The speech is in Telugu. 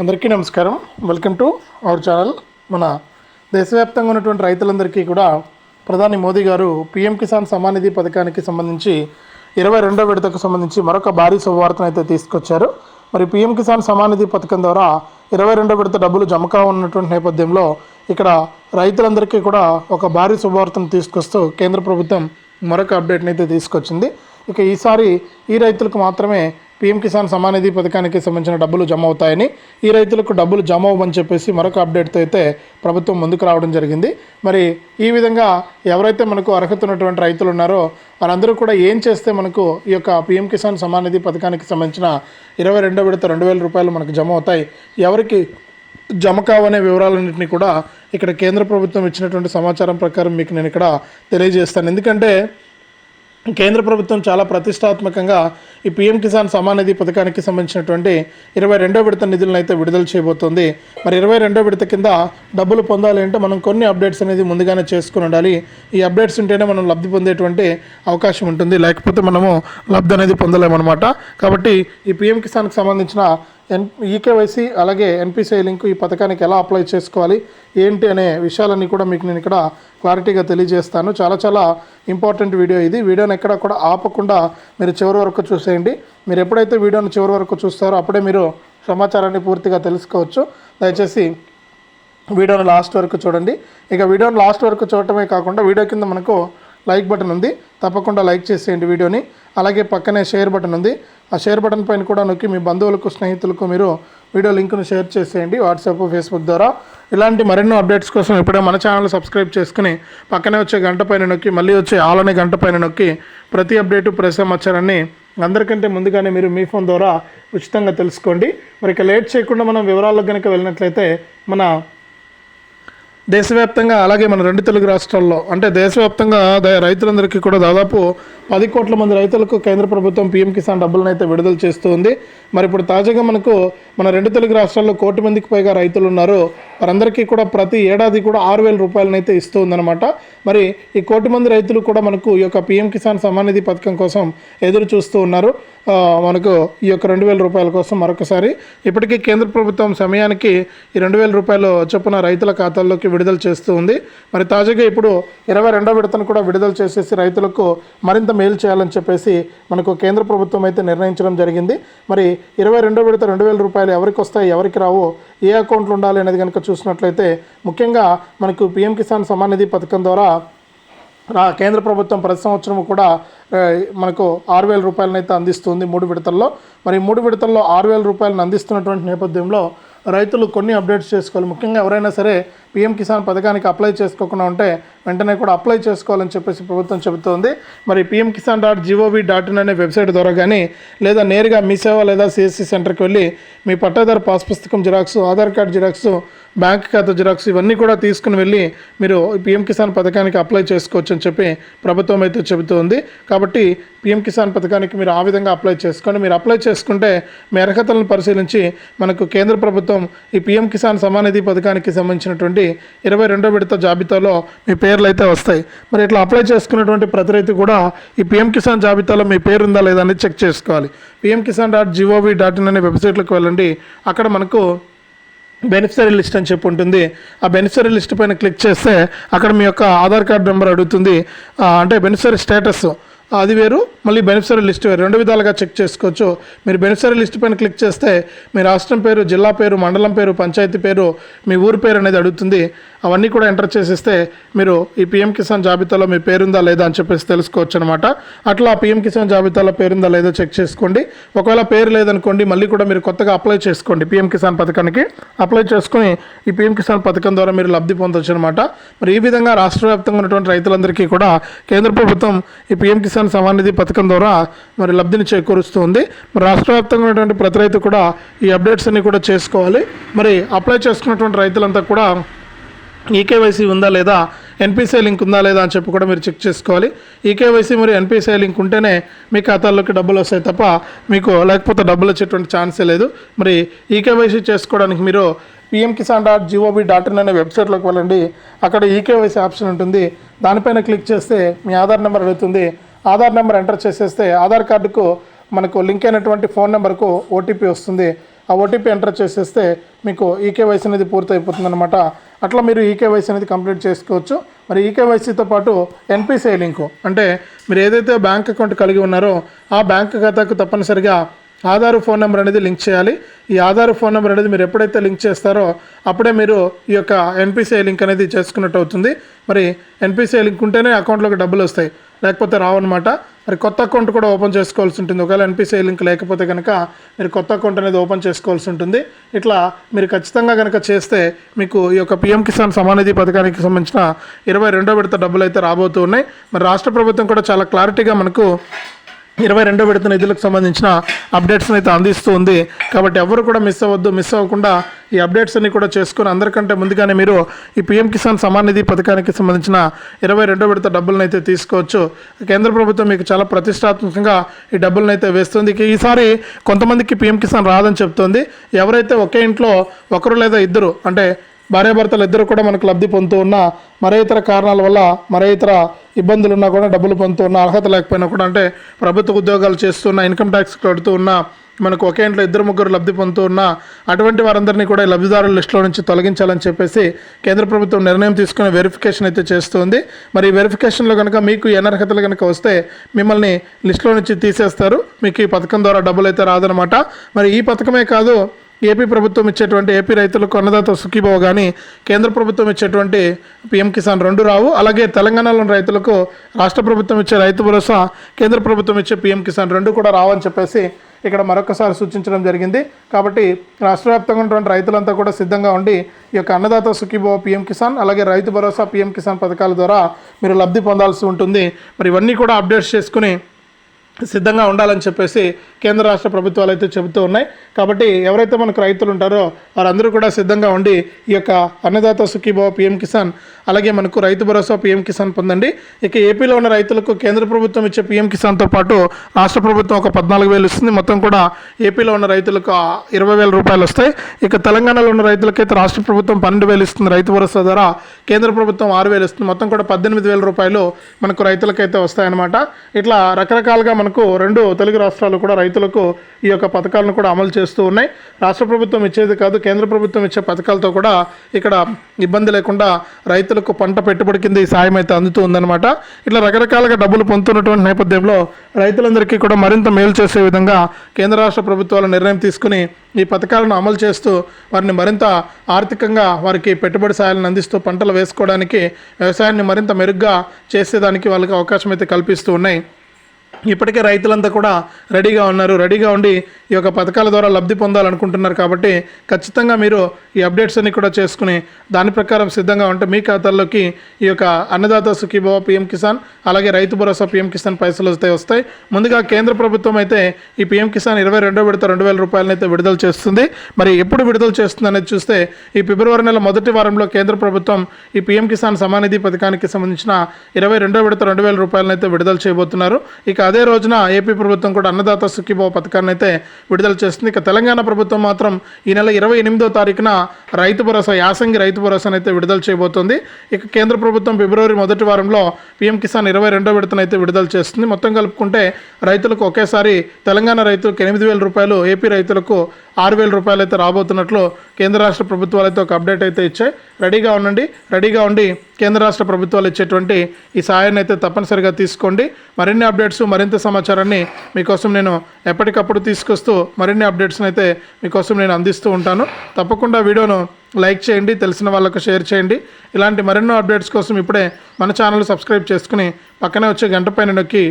అందరికీ నమస్కారం. వెల్కమ్ టు అవర్ ఛానల్ మన దేశవ్యాప్తంగా ఉన్నటువంటి రైతులందరికీ కూడా ప్రధాని మోదీ గారు పీఎం కిసాన్ సమానిధి పథకానికి సంబంధించి ఇరవై రెండో విడతకు సంబంధించి మరొక భారీ శుభవార్తను అయితే తీసుకొచ్చారు. మరి పీఎం కిసాన్ సమానిధి పథకం ద్వారా ఇరవై రెండో విడత డబ్బులు జమ ఉన్నటువంటి నేపథ్యంలో ఇక్కడ రైతులందరికీ కూడా ఒక భారీ శుభవార్తను తీసుకొస్తూ కేంద్ర ప్రభుత్వం మరొక అప్డేట్ని అయితే తీసుకొచ్చింది. ఇక ఈసారి ఈ రైతులకు మాత్రమే పీఎం కిసాన్ సమానిధి పథకానికి సంబంధించిన డబ్బులు జమ అవుతాయని ఈ రైతులకు డబ్బులు జమ అవ్వని చెప్పేసి మరొక అప్డేట్తో అయితే ప్రభుత్వం ముందుకు రావడం జరిగింది. మరి ఈ విధంగా ఎవరైతే మనకు అర్హత ఉన్నటువంటి రైతులు ఉన్నారో వారందరూ కూడా ఏం చేస్తే మనకు ఈ యొక్క పీఎం కిసాన్ సమానిధి పథకానికి సంబంధించిన ఇరవై రెండో విడత రెండు వేల రూపాయలు మనకు జమ అవుతాయి. ఎవరికి జమ కావనే వివరాలన్నింటినీ కూడా ఇక్కడ కేంద్ర ప్రభుత్వం ఇచ్చినటువంటి సమాచారం ప్రకారం మీకు నేను ఇక్కడ తెలియజేస్తాను. ఎందుకంటే కేంద్ర ప్రభుత్వం చాలా ప్రతిష్టాత్మకంగా ఈ పీఎం కిసాన్ సమానిధి నిధి పథకానికి సంబంధించినటువంటి ఇరవై రెండో విడత నిధులను అయితే విడుదల చేయబోతోంది. మరి ఇరవై రెండో విడత కింద డబ్బులు పొందాలి అంటే మనం కొన్ని అప్డేట్స్ అనేది ముందుగానే చేసుకుని ఉండాలి. ఈ అప్డేట్స్ ఉంటేనే మనం లబ్ధి పొందేటువంటి అవకాశం ఉంటుంది. లేకపోతే మనము లబ్ధి అనేది పొందలేమన్నమాట. కాబట్టి ఈ పీఎం కిసాన్కి సంబంధించిన ఎన్ ఈకేవైసీ అలాగే ఎన్పిసిఐ లింక్ ఈ పథకానికి ఎలా అప్లై చేసుకోవాలి ఏంటి అనే విషయాలన్నీ కూడా మీకు నేను ఇక్కడ క్లారిటీగా తెలియజేస్తాను. చాలా చాలా ఇంపార్టెంట్ వీడియో ఇది. వీడియోని ఎక్కడ కూడా ఆపకుండా మీరు చివరి వరకు చూసేయండి. మీరు ఎప్పుడైతే వీడియోని చివరి వరకు చూస్తారో అప్పుడే మీరు సమాచారాన్ని పూర్తిగా తెలుసుకోవచ్చు. దయచేసి వీడియోని లాస్ట్ వరకు చూడండి. ఇక వీడియోని లాస్ట్ వరకు చూడటమే కాకుండా వీడియో కింద మనకు లైక్ బటన్ ఉంది. తప్పకుండా లైక్ చేసేయండి వీడియోని. అలాగే పక్కనే షేర్ బటన్ ఉంది. ఆ షేర్ బటన్ పైన కూడా నొక్కి మీ బంధువులకు స్నేహితులకు మీరు వీడియో లింక్ను షేర్ చేసేయండి వాట్సాప్ ఫేస్బుక్ ద్వారా. ఇలాంటి మరెన్నో అప్డేట్స్ కోసం ఇప్పుడే మన ఛానల్ సబ్స్క్రైబ్ చేసుకుని పక్కనే వచ్చే గంట పైన నొక్కి మళ్ళీ వచ్చే ఆల్ అనే గంట పైన నొక్కి ప్రతి అప్డేటు ప్రతి సమాచారాన్ని అందరికంటే ముందుగానే మీరు మీ ఫోన్ ద్వారా ఉచితంగా తెలుసుకోండి. మరి ఇక లేట్ చేయకుండా మనం వివరాలకు కనుక వెళ్ళినట్లయితే మన దేశవ్యాప్తంగా అలాగే మన రెండు తెలుగు రాష్ట్రాల్లో అంటే దేశవ్యాప్తంగా రైతులందరికీ కూడా దాదాపు పది కోట్ల మంది రైతులకు కేంద్ర ప్రభుత్వం పీఎం కిసాన్ డబ్బులను అయితే విడుదల చేస్తుంది మరి ఇప్పుడు తాజాగా మనకు మన రెండు తెలుగు రాష్ట్రాల్లో కోటి మందికి పైగా రైతులు ఉన్నారు వారందరికీ కూడా ప్రతి ఏడాది కూడా ఆరు వేల రూపాయలనైతే అయితే ఇస్తూ ఉందన్నమాట. మరి ఈ కోటి మంది రైతులు కూడా మనకు ఈ యొక్క పీఎం కిసాన్ సమానిధి పథకం కోసం ఎదురు చూస్తూ ఉన్నారు. మనకు ఈ యొక్క రెండు వేల రూపాయల కోసం మరొకసారి. ఇప్పటికీ కేంద్ర ప్రభుత్వం సమయానికి ఈ రెండు వేల రూపాయలు చొప్పున రైతుల ఖాతాల్లోకి విడుదల చేస్తూ ఉంది. మరి తాజాగా ఇప్పుడు ఇరవై రెండో విడతను కూడా విడుదల చేసేసి రైతులకు మరింత మేలు చేయాలని చెప్పేసి మనకు కేంద్ర ప్రభుత్వం అయితే నిర్ణయించడం జరిగింది. మరి ఇరవై రెండో విడత రెండు వేల రూపాయలు ఎవరికి వస్తాయి ఎవరికి రావు ఏ అకౌంట్లు ఉండాలి అనేది కనుక చూసినట్లయితే ముఖ్యంగా మనకు పిఎం కిసాన్ సమాన్ నిధి పథకం ద్వారా రా కేంద్ర ప్రభుత్వం ప్రతి సంవత్సరం కూడా మనకు ఆరు వేల రూపాయలను అయితే అందిస్తుంది మూడు విడతల్లో. మరి మూడు విడతల్లో ఆరు వేల రూపాయలను అందిస్తున్నటువంటి నేపథ్యంలో రైతులు కొన్ని అప్డేట్స్ చేసుకోవాలి. ముఖ్యంగా ఎవరైనా సరే పీఎం కిసాన్ పథకానికి అప్లై చేసుకోకుండా ఉంటే వెంటనే కూడా అప్లై చేసుకోవాలని చెప్పేసి ప్రభుత్వం చెబుతోంది. మరి PM Kisan dot gov dot in అనే వెబ్సైట్ ద్వారా కానీ లేదా నేరుగా మీ సేవ లేదా సిఎస్సి సెంటర్కి వెళ్ళి మీ పట్టాదారు పాస్ పుస్తకం Xerox Aadhaar card Xerox bank ఖాతా జిరాక్స్ ఇవన్నీ కూడా తీసుకుని వెళ్ళి మీరు పీఎం కిసాన్ పథకానికి అప్లై చేసుకోవచ్చు అని చెప్పి ప్రభుత్వం అయితే చెబుతోంది. కాబట్టి పీఎం కిసాన్ పథకానికి మీరు ఆ విధంగా అప్లై చేసుకోండి. మీరు అప్లై చేసుకుంటే మీ అర్హతలను పరిశీలించి మనకు కేంద్ర ప్రభుత్వం ఈ పీఎం కిసాన్ సమానిధి పథకానికి సంబంధించినటువంటి ఇరవై రెండో విడత జాబితాలో మీ పేర్లు అయితే వస్తాయి. మరి ఇట్లా అప్లై చేసుకున్నటువంటి ప్రతి రైతు కూడా ఈ పీఎం కిసాన్ జాబితాలో మీ పేరు ఉందా లేదా అనేది చెక్ చేసుకోవాలి. PM Kisan dot gov dot in అనే వెబ్సైట్లోకి వెళ్ళండి. అక్కడ మనకు బెనిఫిషరీ లిస్ట్ అని చెప్పి ఉంటుంది. ఆ బెనిఫిషరీ లిస్ట్ పైన క్లిక్ చేస్తే అక్కడ మీ యొక్క ఆధార్ కార్డ్ నెంబర్ అడుగుతుంది. అంటే బెనిఫిషరీ స్టేటస్ అది వేరు మళ్ళీ బెనిఫిషరీ లిస్ట్ వేరు. రెండు విధాలుగా చెక్ చేసుకోవచ్చు. మీరు బెనిఫిషరీ లిస్ట్ పైన క్లిక్ చేస్తే మీ రాష్ట్రం పేరు జిల్లా పేరు మండలం పేరు పంచాయతీ పేరు మీ ఊరు పేరు అనేది అడుగుతుంది. అవన్నీ కూడా ఎంటర్ చేసేస్తే మీరు ఈ పిఎం కిసాన్ జాబితాలో మీ పేరుందా లేదా అని చెప్పేసి తెలుసుకోవచ్చు అనమాట అట్లా పిఎం కిసాన్ జాబితాలో పేరుందా లేదో చెక్ చేసుకోండి. ఒకవేళ పేరు లేదనుకోండి మళ్ళీ కూడా మీరు కొత్తగా అప్లై చేసుకోండి పిఎం కిసాన్ పథకానికి. అప్లై చేసుకుని ఈ పిఎం కిసాన్ పథకం ద్వారా మీరు లబ్ధి పొందొచ్చు అనమాట మరి ఈ విధంగా రాష్ట్ర వ్యాప్తంగా ఉన్నటువంటి రైతులందరికీ కూడా కేంద్ర ప్రభుత్వం ఈ పిఎం కిసాన్ సమాన్ నిధి పథకం ద్వారా మరి లబ్ధిని చేకూరుస్తుంది మరి రాష్ట్ర వ్యాప్తంగా ఉన్నటువంటి ప్రతి రైతు కూడా ఈ అప్డేట్స్ అన్ని కూడా చేసుకోవాలి. మరి అప్లై చేసుకున్నటువంటి రైతులంతా కూడా ఈకేవైసీ ఉందా లేదా ఎన్పిసిఐ లింక్ ఉందా లేదా అని చెప్పి కూడా మీరు చెక్ చేసుకోవాలి. ఈకేవైసీ మరియు ఎన్పిసిఐ లింక్ ఉంటేనే మీ ఖాతాల్లోకి డబ్బులు వస్తాయి తప్ప మీకు లేకపోతే డబ్బులు వచ్చేటువంటి ఛాన్సే లేదు. మరి ఈకేవైసీ చేసుకోవడానికి మీరు PM Kisan dot GOB dot in అనే వెబ్సైట్లోకి వెళ్ళండి. అక్కడ ఈకేవైసీ ఆప్షన్ ఉంటుంది. దానిపైన క్లిక్ చేస్తే మీ ఆధార్ నెంబర్ అడుగుతుంది. ఆధార్ నెంబర్ ఎంటర్ చేసేస్తే ఆధార్ కార్డుకు మనకు లింక్ అయినటువంటి ఫోన్ నెంబర్కు ఓటీపీ వస్తుంది. ఆ ఓటీపీ ఎంటర్ చేసేస్తే మీకు ఈకేవైసీ అనేది పూర్తి అనమాట అట్లా మీరు ఈకేవైసీ అనేది కంప్లీట్ చేసుకోవచ్చు. మరి ఈకేవైసీతో పాటు ఎన్పిసిఐ లింకు. అంటే మీరు ఏదైతే బ్యాంక్ అకౌంట్ కలిగి ఉన్నారో ఆ బ్యాంక్ ఖాతాకు తప్పనిసరిగా ఆధార్ ఫోన్ నెంబర్ అనేది లింక్ చేయాలి. ఈ ఆధార్ ఫోన్ నెంబర్ అనేది మీరు ఎప్పుడైతే లింక్ చేస్తారో అప్పుడే మీరు ఈ యొక్క ఎన్పిసిఐ లింక్ అనేది చేసుకున్నట్టు అవుతుంది. మరి ఎన్పిసిఐ లింక్ ఉంటేనే అకౌంట్లోకి డబ్బులు వస్తాయి. లేకపోతే రావన్నమాట. మరి కొత్త అకౌంట్ కూడా ఓపెన్ చేసుకోవాల్సి ఉంటుంది. ఒకవేళ ఎన్పిసిఐ లింక్ లేకపోతే కనుక మీరు కొత్త అకౌంట్ అనేది ఓపెన్ చేసుకోవాల్సి ఉంటుంది. ఇట్లా మీరు ఖచ్చితంగా కనుక చేస్తే మీకు ఈ యొక్క పిఎం కిసాన్ సమానిధి పథకానికి సంబంధించిన ఇరవై రెండో విడత డబ్బులు అయితే రాబోతూ ఉన్నాయి. మరి రాష్ట్ర ప్రభుత్వం కూడా చాలా క్లారిటీగా మనకు ఇరవై రెండో విడత నిధులకు సంబంధించిన అప్డేట్స్ని అయితే అందిస్తూ ఉంది. కాబట్టి ఎవరు కూడా మిస్ అవ్వద్దు మిస్ అవ్వకుండా ఈ అప్డేట్స్ అన్ని కూడా చేసుకుని అందరికంటే ముందుగానే మీరు ఈ పీఎం కిసాన్ సమాన్ నిధి పథకానికి సంబంధించిన ఇరవై రెండో విడత డబ్బులను అయితే తీసుకోవచ్చు. కేంద్ర ప్రభుత్వం మీకు చాలా ప్రతిష్టాత్మకంగా ఈ డబ్బులను అయితే వేస్తుంది. ఈసారి కొంతమందికి పీఎం కిసాన్ రాదని చెప్తోంది. ఎవరైతే ఒకే ఇంట్లో ఒకరు లేదా ఇద్దరు అంటే భార్యాభర్తలు ఇద్దరు కూడా మనకు లబ్ధి పొందుతూ ఉన్న మరే ఇతర కారణాల వల్ల మరే ఇతర ఇబ్బందులు ఉన్నా కూడా డబ్బులు పొందుతున్న అర్హత లేకపోయినా కూడా అంటే ప్రభుత్వ ఉద్యోగాలు చేస్తున్న ఇన్కమ్ ట్యాక్స్ కడుతూ ఉన్న మనకు ఒకే ఇంట్లో ఇద్దరు ముగ్గురు లబ్ధి పొందుతూ అటువంటి వారందరినీ కూడా ఈ లబ్ధిదారుల లిస్టులో నుంచి తొలగించాలని చెప్పేసి కేంద్ర ప్రభుత్వం నిర్ణయం తీసుకుని వెరిఫికేషన్ అయితే చేస్తుంది. మరి ఈ వెరిఫికేషన్లో కనుక మీకు ఈ అనర్హతలు కనుక వస్తే మిమ్మల్ని లిస్టులో నుంచి తీసేస్తారు. మీకు ఈ పథకం ద్వారా డబ్బులు అయితే రాదనమాట మరి ఈ పథకమే కాదు ఏపీ ప్రభుత్వం ఇచ్చేటువంటి ఏపీ రైతులకు అన్నదాత సుఖీభవ కానీ కేంద్ర ప్రభుత్వం ఇచ్చేటువంటి పిఎం కిసాన్ రెండు రావు. అలాగే తెలంగాణలోని రైతులకు రాష్ట్ర ప్రభుత్వం ఇచ్చే రైతు భరోసా కేంద్ర ప్రభుత్వం ఇచ్చే పిఎం కిసాన్ రెండు కూడా రావని చెప్పేసి ఇక్కడ మరొకసారి సూచించడం జరిగింది. కాబట్టి రాష్ట్ర వ్యాప్తంగా ఉన్నటువంటి రైతులంతా కూడా సిద్ధంగా ఉండి ఈ యొక్క అన్నదాత సుఖీభవ పిఎం కిసాన్ అలాగే రైతు భరోసా పిఎం కిసాన్ పథకాల ద్వారా మీరు లబ్ధి పొందాల్సి ఉంటుంది. మరి ఇవన్నీ కూడా అప్డేట్స్ చేసుకుని సిద్ధంగా ఉండాలని చెప్పేసి కేంద్ర రాష్ట్ర ప్రభుత్వాలు అయితే చెబుతూ ఉన్నాయి. కాబట్టి ఎవరైతే మనకు రైతులు ఉంటారో వారందరూ కూడా సిద్ధంగా ఉండి ఈ యొక్క అన్నదాత సుఖీభావ పిఎం కిసాన్ అలాగే మనకు రైతు భరోసా పిఎం కిసాన్ పొందండి. ఇక ఏపీలో ఉన్న రైతులకు కేంద్ర ప్రభుత్వం ఇచ్చే పిఎం కిసాన్తో పాటు రాష్ట్ర ప్రభుత్వం ఒక పద్నాలుగు వేలు ఇస్తుంది. మొత్తం కూడా ఏపీలో ఉన్న రైతులకు ఇరవై వేల రూపాయలు వస్తాయి. ఇక తెలంగాణలో ఉన్న రైతులకైతే రాష్ట్ర ప్రభుత్వం పన్నెండు వేలు ఇస్తుంది. రైతు భరోసా ద్వారా కేంద్ర ప్రభుత్వం ఆరు వేలు ఇస్తుంది. మొత్తం కూడా పద్దెనిమిది వేల రూపాయలు మనకు రైతులకైతే వస్తాయన్నమాట. ఇట్లా రకరకాలుగా మనకు రెండు తెలుగు రాష్ట్రాలు కూడా రైతులకు ఈ యొక్క పథకాలను కూడా అమలు చేస్తూ ఉన్నాయి. రాష్ట్ర ప్రభుత్వం ఇచ్చేది కాదు కేంద్ర ప్రభుత్వం ఇచ్చే పథకాలతో కూడా ఇక్కడ ఇబ్బంది లేకుండా రైతులకు పంట పెట్టుబడి కింద ఈ సాయం అయితే అందుతూ ఉందన్నమాట ఇట్లా రకరకాలుగా డబ్బులు పొందుతున్నటువంటి నేపథ్యంలో రైతులందరికీ కూడా మరింత మేలు చేసే విధంగా కేంద్ర రాష్ట్ర ప్రభుత్వాలు నిర్ణయం తీసుకుని ఈ పథకాలను అమలు చేస్తూ వారిని మరింత ఆర్థికంగా వారికి పెట్టుబడి సాయాలను అందిస్తూ పంటలు వేసుకోవడానికి వ్యవసాయాన్ని మరింత మెరుగ్గా చేసేదానికి వాళ్ళకి అవకాశం అయితే కల్పిస్తూ ఉన్నాయి. ఇప్పటికే రైతులంతా కూడా రెడీగా ఉన్నారు. రెడీగా ఉండి ఈ యొక్క పథకాల ద్వారా లబ్ధి పొందాలనుకుంటున్నారు కాబట్టి ఖచ్చితంగా మీరు ఈ అప్డేట్స్ అన్ని కూడా చేసుకుని దాని ప్రకారం సిద్ధంగా ఉంటే మీ ఖాతాల్లోకి ఈ యొక్క అన్నదాత సుఖీభవ పిఎం కిసాన్ అలాగే రైతు భరోసా పిఎం కిసాన్ పైసలు వస్తాయి వస్తాయి. ముందుగా కేంద్ర ప్రభుత్వం అయితే ఈ పిఎం కిసాన్ ఇరవై రెండో విడత రెండు వేల రూపాయలను అయితే విడుదల చేస్తుంది. మరి ఎప్పుడు విడుదల చేస్తుంది అనేది చూస్తే ఈ ఫిబ్రవరి నెల మొదటి వారంలో కేంద్ర ప్రభుత్వం ఈ పిఎం కిసాన్ సమానిధి పథకానికి సంబంధించిన ఇరవై రెండో విడత రెండు వేల రూపాయలను అయితే విడుదల చేయబోతున్నారు. ఇక అదే రోజున ఏపీ ప్రభుత్వం కూడా అన్నదాత సుఖీభావ పథకాన్ని అయితే విడుదల చేస్తుంది. ఇక తెలంగాణ ప్రభుత్వం మాత్రం ఈ నెల ఇరవై ఎనిమిదో తారీఖున రైతు భరోసా యాసంగి రైతు భరోసాను అయితే విడుదల చేయబోతోంది. ఇక కేంద్ర ప్రభుత్వం ఫిబ్రవరి మొదటి వారంలో పీఎం కిసాన్ ఇరవై రెండో విడతను అయితే విడుదల చేస్తుంది. మొత్తం కలుపుకుంటే రైతులకు ఒకేసారి తెలంగాణ రైతులకు ఎనిమిది వేల రూపాయలు ఏపీ రైతులకు ఆరు వేల రూపాయలు అయితే రాబోతున్నట్లు కేంద్ర రాష్ట్ర ప్రభుత్వాలు అయితే ఒక అప్డేట్ అయితే ఇచ్చాయి. రెడీగా ఉండండి. రెడీగా ఉండి కేంద్ర రాష్ట్ర ప్రభుత్వాలు ఇచ్చేటువంటి ఈ సాయాన్ని అయితే తప్పనిసరిగా తీసుకోండి. మరిన్ని అప్డేట్స్ మరింత సమాచారాన్ని మీకోసం నేను ఎప్పటికప్పుడు తీసుకొస్తూ మరిన్ని అప్డేట్స్ని అయితే మీకోసం నేను అందిస్తూ ఉంటాను. తప్పకుండా వీడియోను లైక్ చేయండి తెలిసిన వాళ్ళకు షేర్ చేయండి. ఇలాంటి మరెన్నో అప్డేట్స్ కోసం ఇప్పుడే మన ఛానల్ సబ్స్క్రైబ్ చేసుకుని పక్కనే వచ్చే గంట పైన నొక్కి